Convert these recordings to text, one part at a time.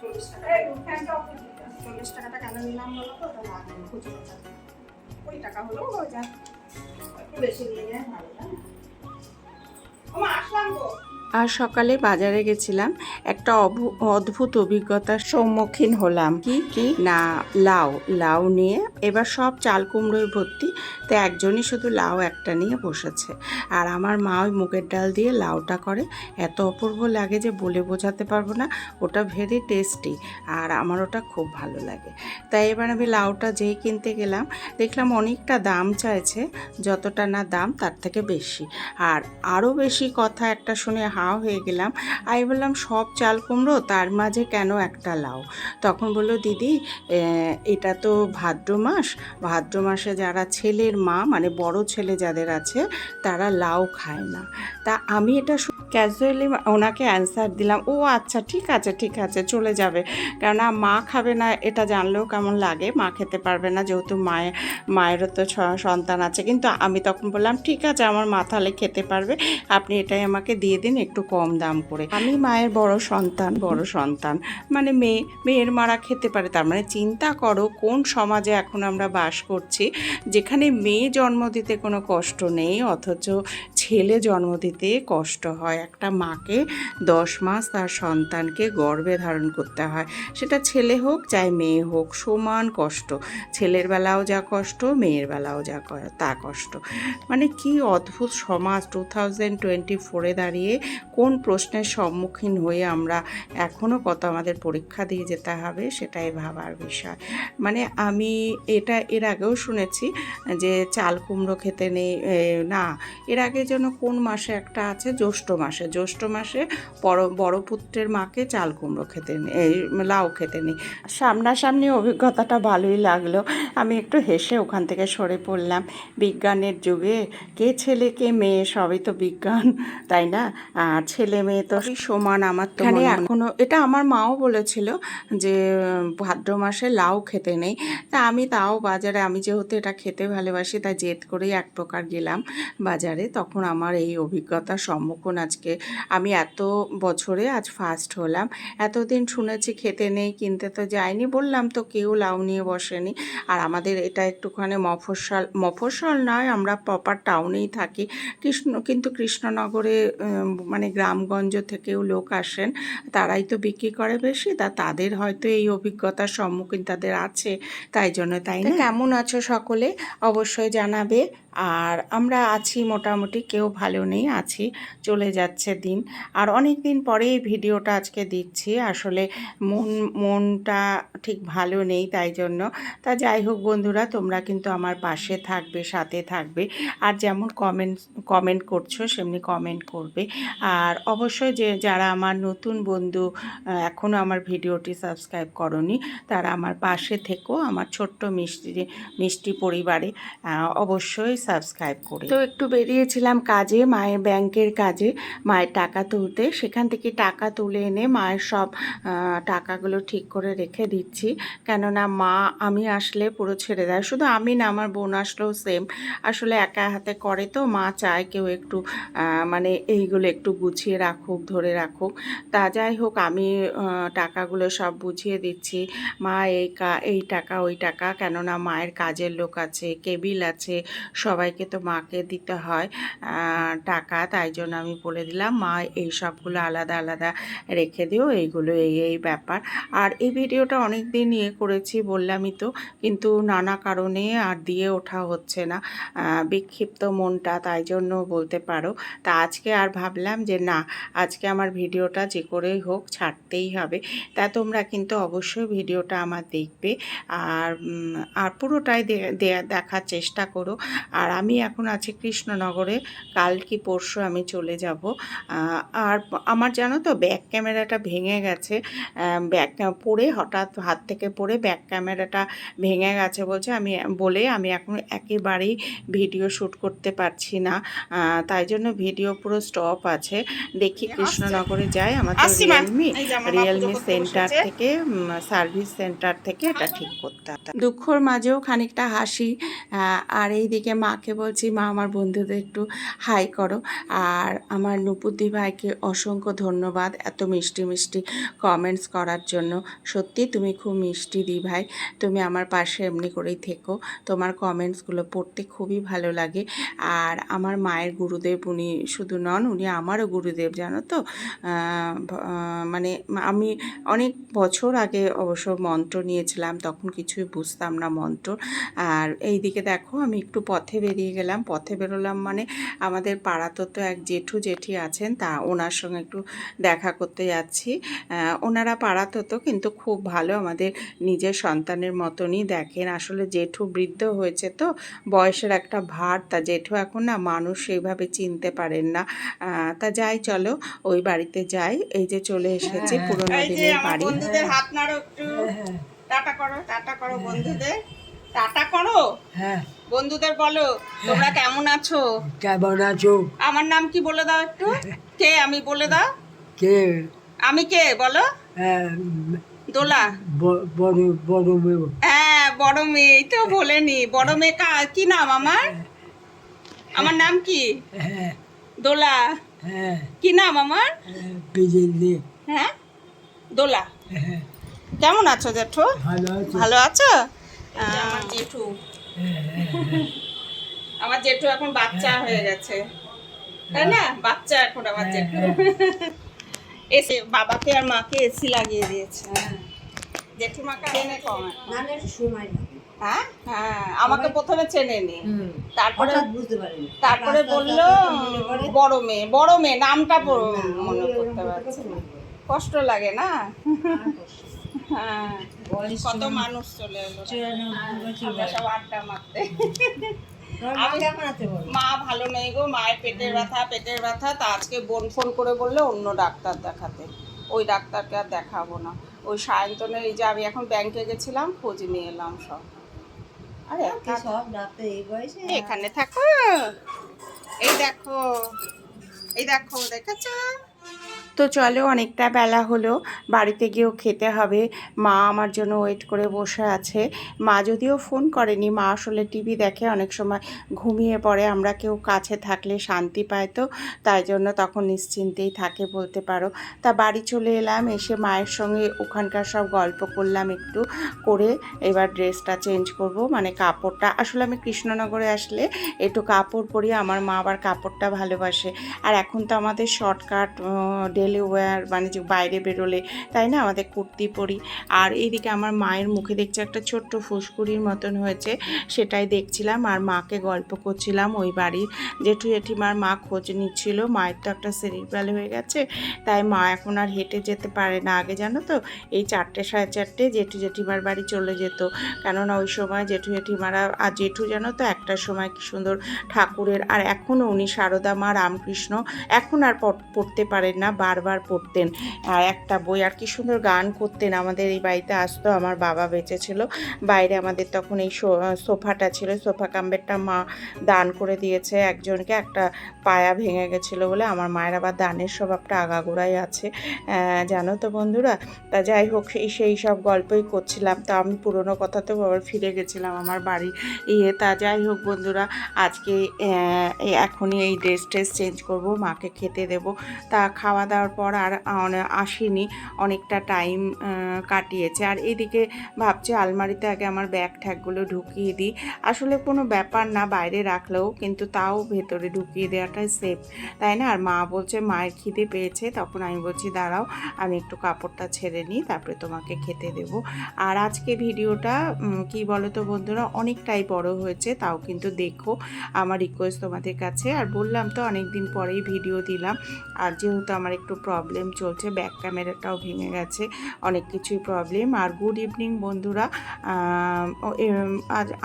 চল্লিশ টাকা। টাকাটা কেন নিলাম বলো তো? খুচরোটা কুড়ি টাকা হলেও হয়ে একটু বেশি নিয়ে নেয় ভালো না? আসলাম গো। আর সকালে বাজারে গেছিলাম একটা অভু- অদ্ভুত অভিজ্ঞতার সম্মুখীন হলাম। কি কি? না লাউ লাউ নিয়ে। এবার সব চাল কুমড়োয় ভর্তি তো একজনই শুধু লাউ একটা নিয়ে বসেছে। আর আমার মা ওই মুগের ডাল দিয়ে লাউটা করে এত অপূর্ব লাগে যে বলে বোঝাতে পারব না ওটা ভেরি টেস্টি আর আমার ওটা খুব ভালো লাগে। তাই এবার আমি লাউটা যেই কিনতে গেলাম দেখলাম অনেকটা দাম চাইছে যতটা না দাম তার থেকে বেশি। আর আরও বেশি কথা একটা শুনে হাও হয়ে গেলাম। আমি বললাম, সব চাল কুমড়ো, তার মাঝে কেন একটা লাউ? তখন বলল, দিদি এটা তো ভাদ্র মাস। ভাদ্র মাসে যারা ছেলের মা মানে বড় ছেলে যাদের আছে, তারা লাউ খায় না। তা আমি এটা ক্যাজুয়ালি ওনাকে অ্যান্সার দিলাম, ও আচ্ছা ঠিক আছে ঠিক আছে, চলে যাবে। কেননা মা খাবে না, এটা জানলেও কেমন লাগে? মা খেতে পারবে না, যেহেতু মায়ের মায়েরও তো সন্তান আছে। কিন্তু আমি তখন বললাম, ঠিক আছে, আমার মা তাহলে খেতে পারবে। আপনি এটাই আমাকে দিয়ে দিন একটু কম দাম করে আমি মায়ের বড় সন্তান বড় সন্তান। মানে মেয়ে, মেয়ের মারা খেতে পারে, তার মানে চিন্তা করো কোন সমাজে এখন আমরা বাস করছি, যেখানে মেয়ে জন্ম দিতে কোনো কষ্ট নেই, অথচ ছেলে জন্ম দিতে কষ্ট হয়। একটা মাকে দশ মাস তার সন্তানকে গর্ভে ধারণ করতে হয়। সেটা ছেলে হোক চাই মেয়ে হোক, সমান কষ্ট। ছেলের বেলাও যা কষ্ট, মেয়ের বেলাও যা তা কষ্ট। মানে কি অদ্ভুত সমাজ টু থাউজেন্ড টোয়েন্টি ফোরে দাঁড়িয়ে কোন প্রশ্নের সম্মুখীন হয়ে আমরা এখনও কত আমাদের পরীক্ষা দিয়ে যেতে হবে সেটাই ভাবার বিষয়। মানে আমি এটা এর আগেও শুনেছি যে চাল কুমড়ো খেতে নেই না, এর আগে যেন কোন মাসে একটা আছে? জ্যৈষ্ঠ মাসে। জ্যৈষ্ঠ মাসে বড় বড় পুত্রের মাকে চাল কুমড়ো খেতে নেই এই, লাউ খেতে নেই সামনাসামনি অভিজ্ঞতাটা ভালোই লাগল। আমি একটু হেসে ওখান থেকে সরে পড়লাম। বিজ্ঞানের যুগে কে ছেলে কে মেয়ে সবই তো বিজ্ঞান তাই না? আর ছেলে মেয়ে তো সমান আমার তো এখানে এখনও এটা আমার মাও বলেছিল যে ভাদ্র মাসে লাউ খেতে নেই। তা আমি তাও বাজারে আমি যেহেতু এটা খেতে ভালোবাসি তাই জেদ করেই এক প্রকার গেলাম বাজারে। তখন আমার এই অভিজ্ঞতার সম্মুখীন আজকে। আমি এত বছরে আজ ফার্স্ট হলাম। এতদিন শুনেছি খেতে নেই কিনতে তো যাইনি বললাম তো কেউ লাউ নিয়ে বসেনি। আর আমাদের এটা একটুখানি মফস্বল মফস্বল নয় আমরা প্রপার টাউনেই থাকি। কৃষ্ণ কিন্তু কৃষ্ণনগরে মানে গ্রামগঞ্জ থেকেও লোক আসেন তারাই তো বিক্রি করে বেশি তা তাদের হয়তো এই অভিজ্ঞতার সম্মুখীন তাদের আছে তাই জন্য তাই না? কেমন আছো সকলে? অবশ্যই জানাবে। আর আমরা আছি মোটামুটি, কেউ ভালো নেই, আছি, চলে যাচ্ছে দিন। আর অনেক দিন পরে এই ভিডিওটা আজকে দিচ্ছি, আসলে মন, মনটা ঠিক ভালো নেই তাই জন্য। তা যাই হোক বন্ধুরা, তোমরা কিন্তু আমার পাশে থাকবে, সাথে থাকবে। আর যেমন কমেন্ট কমেন্ট করছ, সেমনি কমেন্ট করবে। আর অবশ্যই যে, যারা আমার নতুন বন্ধু এখনও আমার ভিডিওটি সাবস্ক্রাইব করনি, তারা আমার পাশে থেকো, আমার ছোট্ট মিষ্টি মিষ্টি পরিবারে। অবশ্যই সাবস্ক্রাইব করে। তো একটু বেরিয়েছিলাম কাজে, মায়ের ব্যাংকের কাজে, মায়ের টাকা তুলতে। সেখান থেকে টাকা তুলে এনে মায়ের সব টাকাগুলো ঠিক করে রেখে দিচ্ছি। কেননা মা, আমি আসলে পুরো ছেড়ে দেয়। শুধু আমি না, আমার বোন আসলেও সেম আসলে একা হাতে করে তো, মা চায় কেউ একটু মানে এইগুলো একটু গুছিয়ে রাখুক, ধরে রাখুক। তা যাই হোক, আমি টাকাগুলো সব বুঝিয়ে দিচ্ছি। মা, এই কা, এই টাকা, ওই টাকা। কেননা মায়ের কাজের লোক আছে, কেবিল আছে সবাইকে তো মাকে দিতে হয় টাকা, তাই জন্য আমি বলে দিলাম, মা, এই সবগুলো আলাদা আলাদা রেখে দিও, এইগুলো এই এই ব্যাপার। আর এই ভিডিওটা অনেক দিন ইয়ে করেছি বললামই তো, কিন্তু নানা কারণে আর দিয়ে ওঠা হচ্ছে না বিক্ষিপ্ত মনটা, তাই জন্য বলতে পারো। তা আজকে আর ভাবলাম যে, না, আজকে আমার ভিডিওটা যে করেই হোক, ছাড়তেই হবে। তা তোমরা কিন্তু অবশ্যই ভিডিওটা আমার দেখবে, আর আর পুরোটাই দেখার চেষ্টা করো। আর আমি এখন আছি কৃষ্ণনগরে কাল কি পরশু আমি চলে যাব। আর আমার জানো তো ব্যাক ক্যামেরাটা ভেঙে গেছে। ব্যাক পড়ে হঠাৎ হাত থেকে পড়ে ব্যাক ক্যামেরাটা ভেঙে গেছে বলছে। আমি বলে আমি এখন একেবারেই ভিডিও শ্যুট করতে পারছি না। তাই জন্য ভিডিও পুরো স্টপ আছে। দেখি কৃষ্ণনগরে যাই। আমাদের রিয়েলমি মা। রিয়েলমি সেন্টার থেকে সার্ভিস সেন্টার থেকে এটা ঠিক করতে দুঃখর মাঝেও খানিকটা হাসি। আর এইদিকে মাকে বলছি, মা, আমার বন্ধুদের একটু হাই করো। আর আমার নুপুদ্দি ভাইকে অসংখ্য ধন্যবাদ এত মিষ্টি মিষ্টি কমেন্টস করার জন্য। সত্যি তুমি খুব মিষ্টি দি ভাই, তুমি আমার পাশে এমনি করেই থেকো। তোমার কমেন্টসগুলো পড়তে খুবই ভালো লাগে। আর আমার মায়ের গুরুদেব উনি শুধু নন, উনি আমারও গুরুদেব, জানো তো? মানে আমি অনেক বছর আগে অবশ্য মন্ত্র নিয়েছিলাম, তখন কিছুই বুঝতাম না মন্ত্র। আর এইদিকে দেখো, আমি একটু পথে বেরিয়ে গেলাম পথে বেরোলাম মানে আমাদের পাড়াতে তো এক জেঠু জেঠি আছেন তা ওনার সঙ্গে একটু দেখা করতে যাচ্ছি। ওনারা পাড়াতো তো কিন্তু খুব ভালো আমাদের নিজের সন্তানের মতনই দেখেন। আসলে জেঠু বৃদ্ধ হয়েছে তো বয়সের একটা ভার তা জেঠু এখন না মানুষ সেইভাবে চিনতে পারেন না। তা যাই চলো ওই বাড়িতে যাই। এই যে চলে এসেছি পুরোনো দিনের বাড়ি। বন্ধুদের হাত নাড়ো একটু। টাটা করো টাটা করো বন্ধুদের। টাটা করো। হ্যাঁ। বন্ধুদের বলো তোমরা কেমন আছো? কেমন আছো? আমার নাম কি বলে দাও একটু? কে? আমি বলে দাও। কে? আমি কে? বলো। হ্যাঁ, দোলা। বড় বড় মেয়ে। হ্যাঁ বড় মেয়ে এই তো বলেনি বড় মেয়ে কা- কি নাম আমার? আমার নাম কি? হ্যাঁ। দোলা। হ্যাঁ। কি নাম আমার? হ্যাঁ দোলা। হ্যাঁ। কেমন আছো জেঠু? ভালো আছো? আমার জেঠু। আমার জেঠু এখন বাচ্চা হয়ে গেছে। তাই না? বাচ্চা এখন আমার জেঠু। এসে বাবাকে আর মাকে এসি লাগিয়ে দিয়েছে। জেঠিমাকে কম সময় হ্যাঁ? হ্যাঁ আমাকে প্রথমে চেনে নি। তারপরে বুঝতে পারিনি। তারপরে বলল। বড় মেয়ে বড় মেয়ে নামটা মনে করতে পারছি। কষ্ট লাগে না? হ্যাঁ কত মানুষ চলে এলো। আমরা সব আড্ডা মারতে। মা ভালো নেই গো মায়ের পেটের ব্যথা পেটের ব্যথা। তা আজকে বোন ফোন করে বলল অন্য ডাক্তার দেখাতে। ওই ডাক্তারকে আর দেখাবো না। ওই সায়ন্তনের এই যে আমি এখন ব্যাংকে গেছিলাম খোঁজ নিয়ে এলাম সব। আরে সব? ডাক্তার এই বয়সে। এখানে থাকো। এই দেখো। এই দেখো দেখেছ? তো চলো অনেকটা বেলা হলো, বাড়িতে গিয়েও খেতে হবে। মা আমার জন্য ওয়েট করে বসে আছে। মা যদিও ফোন করেনি, মা আসলে টিভি দেখে অনেক সময় ঘুমিয়ে পড়ে। আমরা কেউ কাছে থাকলে শান্তি পায় তো, তাই জন্য তখন নিশ্চিন্তেই থাকে বলতে পারো। তা বাড়ি চলে এলাম, এসে মায়ের সঙ্গে ওখানকার সব গল্প করলাম একটু করে, এবার ড্রেসটা চেঞ্জ করব। মানে কাপড়টা, আসলে আমি কৃষ্ণনগরে আসলে একটু কাপড় পরি, আমার মা আবার কাপড়টা ভালোবাসে। আর এখন তো আমাদের শর্টকাট ডেলি ওয়্যার মানে যে বাইরে বেরোলে, তাই না? আমাদের কুর্তি পরি। আর এইদিকে আমার মায়ের মুখে দেখছি একটা ছোট্ট ফুসকুড়ির মতন হয়েছে, সেটাই দেখছিলাম। আর মাকে গল্প করছিলাম ওই বাড়ির। জেঠু জেঠিমার মা খোঁজ নিচ্ছিল, মায়ের তো একটা সেরিব্রাল হয়ে গেছে, তাই মা এখন আর হেঁটে যেতে পারে না। আগে জানো তো, এই চারটে সাড়ে চারটে জেঠু জেঠিমার বাড়ি চলে যেত। কেননা ওই সময় জেঠু জেঠিমারা, আর জেঠু জানো তো, একটার সময় কি সুন্দর ঠাকুরের। আর এখনও উনি সারদা মা রামকৃষ্ণ, এখন আর পড়- পড়তে পারেন না। বারবার পড়তেন। একটা বই আর কি সুন্দর গান করতেন। আমাদের এই বাড়িতে আসতো, আমার বাবা বেঁচে ছিল বাইরে আমাদের তখন এই সোফাটা ছিল। সোফা কাম্বেরটা মা দান করে দিয়েছে একজনকে। একটা পায়া ভেঙে গেছিল বলে আমার মায়ের আবার দানের স্বভাবটা আগাগোড়াই আছে জানো তো বন্ধুরা? তা যাই হোক, সেই সেই সব গল্পই করছিলাম। তা আমি পুরোনো কথাতেও আবার ফিরে গেছিলাম আমার বাড়ি ইয়ে। তা যাই হোক বন্ধুরা, আজকে এখনই এই ড্রেস ট্রেস চেঞ্জ করব, মাকে খেতে দেব। তা খাওয়া দাওয়ার পর আর আসেনি। অনেকটা টাইম কাটিয়েছে। আর এদিকে ভাবছি আলমারিতে আগে আমার ব্যাগ ঠ্যাগগুলো ঢুকিয়ে দিই। আসলে কোনো ব্যাপার না, বাইরে রাখলেও কিন্তু তাও ভেতরে ঢুকিয়ে দেওয়াটাই সেফ তাই না? আর মা বলছে, মায়ের খিদে পেয়েছে। তখন আমি বলছি, দাঁড়াও, আমি একটু কাপড়টা ছেড়ে নিই, তারপরে তোমাকে খেতে দেব। আর আজকে ভিডিওটা কি বলো তো বন্ধুরা, অনেকটাই বড় হয়েছে, তাও কিন্তু দেখো আমার রিকোয়েস্ট তোমাদের কাছে। আর বললাম তো অনেক দিন পরেই ভিডিও দিলাম। আর যেহেতু আমার একটু একটু প্রবলেম চলছে ব্যাক ক্যামেরাটাও ভেঙে গেছে অনেক কিছুই প্রবলেম আর গুড ইভিনিং বন্ধুরা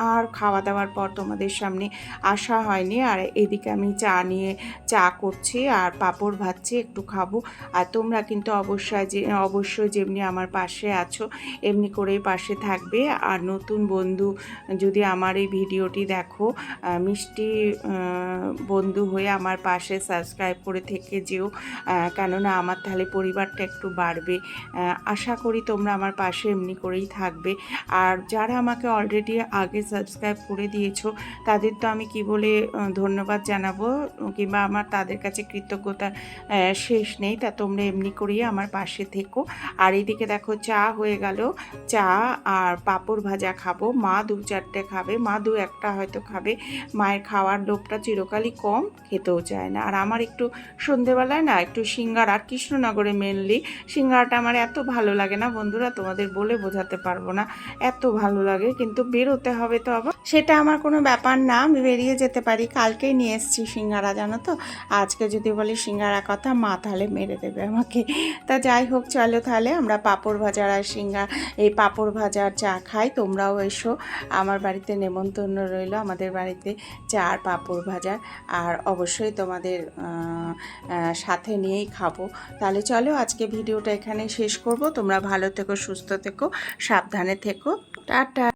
আর খাওয়া দাওয়ার পর তোমাদের সামনে আসা হয়নি। আর এদিকে আমি চা নিয়ে চা করছি আর পাঁপড় ভাজছি একটু খাব। আর তোমরা কিন্তু অবশ্যই যে অবশ্যই যেমনি আমার পাশে আছো এমনি করেই পাশে থাকবে। আর নতুন বন্ধু যদি আমার এই ভিডিওটি দেখো মিষ্টি বন্ধু হয়ে আমার পাশে সাবস্ক্রাইব করে থেকে যেও আহ, কেননা আমার তাহলে পরিবারটা একটু বাড়বে আশা করি তোমরা আমার পাশে এমনি করেই থাকবে। আর যারা আমাকে অলরেডি আগে সাবস্ক্রাইব করে দিয়েছ, তাদের তো আমি কি বলে ধন্যবাদ জানাব, কিংবা আমার তাদের কাছে কৃতজ্ঞতা শেষ নেই, তা তোমরা এমনি করেই আমার পাশে থেকো। আর এদিকে দেখো, চা হয়ে গেল। চা আর পাঁপড় ভাজা খাব। মা দু চারটে খাবে, মা দু একটা হয়তো খাবে। মায়ের খাওয়ার লোভটা চিরকালই কম, খেতেও চায় না। আর আমার একটু সন্ধেবেলায় না, একটু সিঙ্গার আর কৃষ্ণনগরে মেনলি সিঙ্গারাটা আমার এত ভালো লাগে না। বন্ধুরা, তোমাদের বলে বোঝাতে পারব না। এত ভালো লাগে, কিন্তু বেরোতে হবে তো আবার। সেটা আমার কোনো ব্যাপার না, আমি বেরিয়ে যেতে পারি। কালকেই নিয়ে এসেছি সিঙ্গারা, জানো তো? আজকে যদি বলি সিঙ্গারা কথা, মা তাহলে মেরে দেবে আমাকে। তা যাই হোক, চলো তাহলে আমরা পাঁপড় ভাজার আর সিঙ্গা, এই পাঁপড় ভাজার চা খাই। তোমরাও এসো। আমার বাড়িতে নেমন্তন্ন রইল। আমাদের বাড়িতে চা আর পাঁপড় ভাজার আর অবশ্যই তোমাদের সাথে নিয়েই খাব। তাহলে চলো আজকে ভিডিওটা এখানে শেষ করব। তোমরা ভালো থেকো, সুস্থ থেকো, সাবধানে থেকো। টাটা।